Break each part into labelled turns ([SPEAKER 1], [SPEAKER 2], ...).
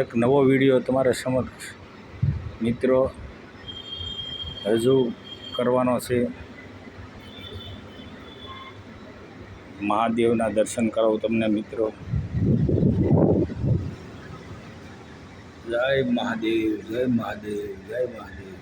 [SPEAKER 1] એક નવો વીડિયો તમારા સમક્ષ મિત્રો રજૂ કરવાનો છે. મહાદેવના દર્શન કરાવું તમને મિત્રો. જય મહાદેવ જય મહાદેવ જય મહાદેવ.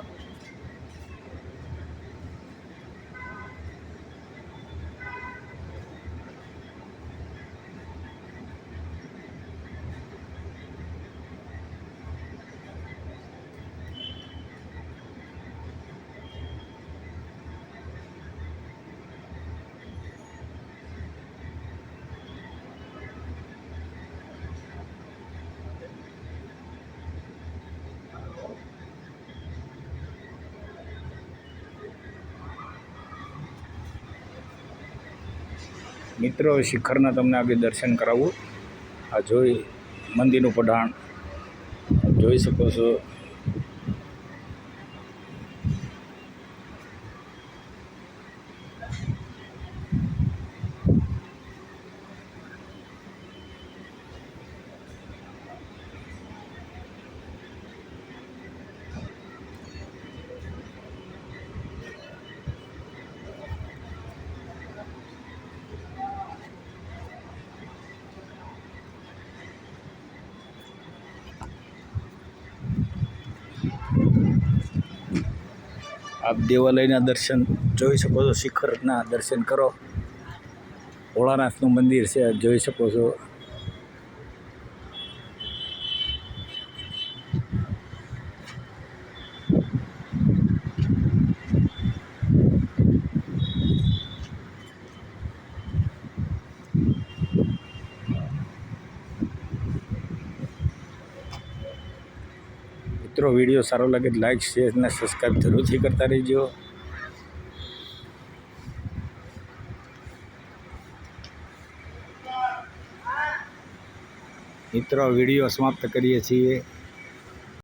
[SPEAKER 1] મિત્રો શિખરના તમને આજે દર્શન કરાવું. આ જોઈ મંદિરનું પઢાણ. જોઈ શકો છો. આપ દેવાલયના દર્શન જોઈ શકો છો, શિખરના દર્શન કરો. ભોળાનાથનું મંદિર છે જોઈ શકો છો. મિત્રો, વીડિયો સારો લાગે લાઈક શેર અને સબસ્ક્રાઈબ જરૂરથી કરતા રહેજો. મિત્રો વીડિયો સમાપ્ત કરીએ છીએ.